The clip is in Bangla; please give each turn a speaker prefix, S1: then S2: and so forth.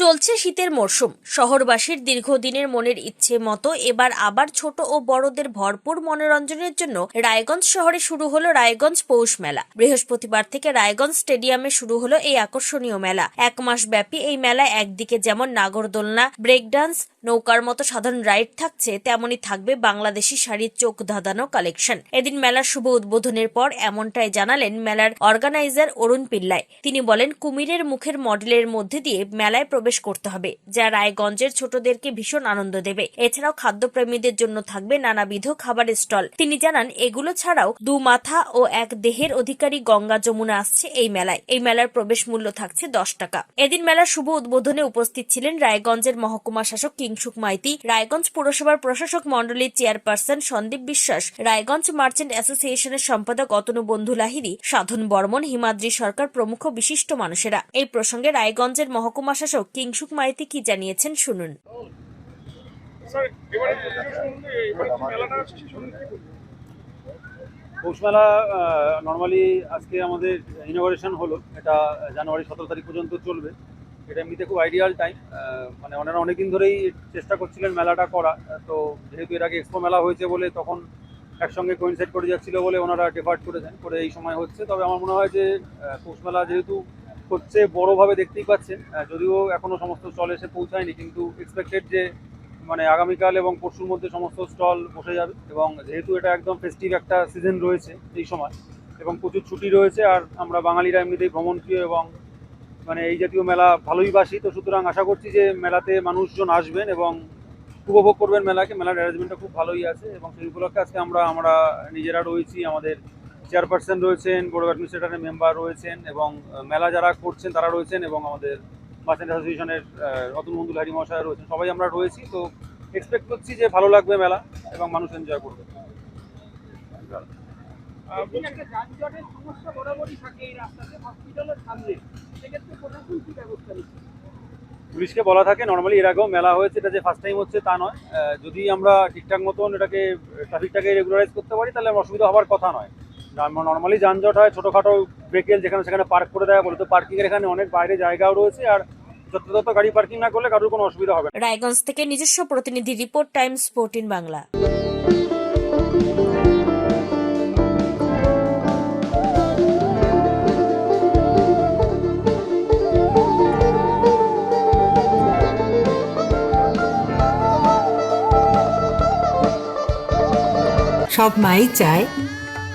S1: চলছে শীতের মরশুম। শহরবাসীর দীর্ঘদিনের মনের ইচ্ছে মতো এবার আবার ছোট ও বড়দের ভরপুর মনোরঞ্জনের জন্য রায়গঞ্জ শহরে শুরু হলো রায়গঞ্জ পৌষ মেলা। বৃহস্পতিবার থেকে রায়গঞ্জ স্টেডিয়ামে শুরু হলো এই আকর্ষণীয় মেলা। এক মাস ব্যাপী এই মেলায় একদিকে যেমন নাগরদোলনা ব্রেক ডান্স নৌকার মতো সাধারণ রাইড থাকছে, তেমনই থাকবে বাংলাদেশি শাড়ির চোখ ধাঁধানো কালেকশন। এদিন মেলার শুভ উদ্বোধনের পর এমনটাই জানালেন মেলার অর্গানাইজার অরুণ পিল্লাই। তিনি বলেন, কুমিরের মুখের মডেলের মধ্যে দিয়ে মেলায় প্রবেশ করতে হবে, যা রায়গঞ্জের ছোটদেরকে ভীষণ আনন্দ দেবে। এছাড়াও খাদ্যপ্রেমীদের জন্য থাকবে নানাবিধ খাবারের স্টল। তিনি জানান, এগুলো ছাড়াও দু মাথা ও এক দেহের অধিকারী গঙ্গা যমুনা আসছে এই মেলায়। এই মেলার প্রবেশ মূল্য থাকছে দশ টাকা। এদিন মেলার শুভ উদ্বোধনে উপস্থিত ছিলেন রায়গঞ্জের মহকুমা শাসক কিংসুক মাইতি, রায়গঞ্জ পুরসভার প্রশাসক মন্ডলীর চেয়ারপারসন সন্দীপ বিশ্বাস, রায়গঞ্জ মার্চেন্ট অ্যাসোসিয়েশনের সম্পাদক অতনু বন্ধু লাহিরি সাধন বর্মন, হিমাদ্রি সরকার প্রমুখ বিশিষ্ট মানুষেরা। এই প্রসঙ্গে রায়গঞ্জের মহকুমা শাসক কিংসুক মাইতি কি জানিয়েছেন শুনুন?
S2: পৌষ মেলা নর্মালি আজকে আমাদের ইনোভেশন হলো এটা জানুয়ারি সতেরো তারিখ পর্যন্ত চলবে। এটা এমনিতে খুব আইডিয়াল টাইম মানে ওনারা অনেকদিন ধরেই চেষ্টা করছিলেন মেলাটা করা তো যেহেতু এর আগে এক্সপো মেলা হয়েছে বলে তখন একসঙ্গে কোইনসাইড করে যাচ্ছিল বলে ওনারা ডেপার্ট করেছেন করে এই সময় হচ্ছে। তবে আমার মনে হয় যে পৌষ মেলা যেহেতু হচ্ছে বড়োভাবে দেখতেই পাচ্ছেন। যদিও এখনও সমস্ত স্টল এসে পৌঁছায়নি, কিন্তু এক্সপেক্টেড যে মানে আগামীকাল এবং পরশুর মধ্যে সমস্ত স্টল বসে যাবে এবং যেহেতু এটা একদম ফেস্টিভ একটা সিজন রয়েছে এই সময় এবং প্রচুর ছুটি রয়েছে আর আমরা বাঙালিরা এমনিতেই ভ্রমণপ্রিয় এবং মানে এই জাতীয় মেলা ভালোই বাসি। তো সুতরাং আশা করছি যে মেলাতে মানুষজন আসবেন এবং উপভোগ করবেন মেলাকে। মেলার অ্যারেঞ্জমেন্টটা খুব ভালোই আছে এবং সেই উপলক্ষে আজকে আমরা আমরা নিজেরা রয়েছি আমাদের চেয়ারপারসন রয়েছেন বোর্ড অফ অ্যাডমিনিস্ট্রেটরের মেম্বার রয়েছেন এবং মেলা যারা করছেন তারা রয়েছেন এবং আমাদের মার্চেন্ট অ্যাসোসিয়েশনের রতন বন্ধু লাহিরি মহাশয় রয়েছেন। সবাই আমরা রয়েছি তো এক্সপেক্ট করছি যে ভালো লাগবে মেলা এবং মানুষ এনজয় করবে। পুলিশকে বলা থাকে নর্মালি এর আগেও মেলা হয়েছে এটা যে ফার্স্ট টাইম হচ্ছে তা নয়। যদি আমরা ঠিকঠাক মতন এটাকে ট্রাফিকটাকে রেগুলারাইজ করতে পারি তাহলে অসুবিধা হওয়ার কথা নয়। নর্মালি যানজট হয় ছোটোখাটো ভেহিকেল যেখানে সেখানে পার্ক করে দেওয়া বলে। তো পার্কিংয়ের এখানে অনেক বাইরে জায়গাও রয়েছে আর যত্রতত্র গাড়ি পার্কিং না করলে কারোর কোনো অসুবিধা হবে না।
S1: রায়গঞ্জ থেকে নিজস্ব প্রতিনিধি রিপোর্ট টাইমস ফোরটিন বাংলা।
S3: সব মাই চায়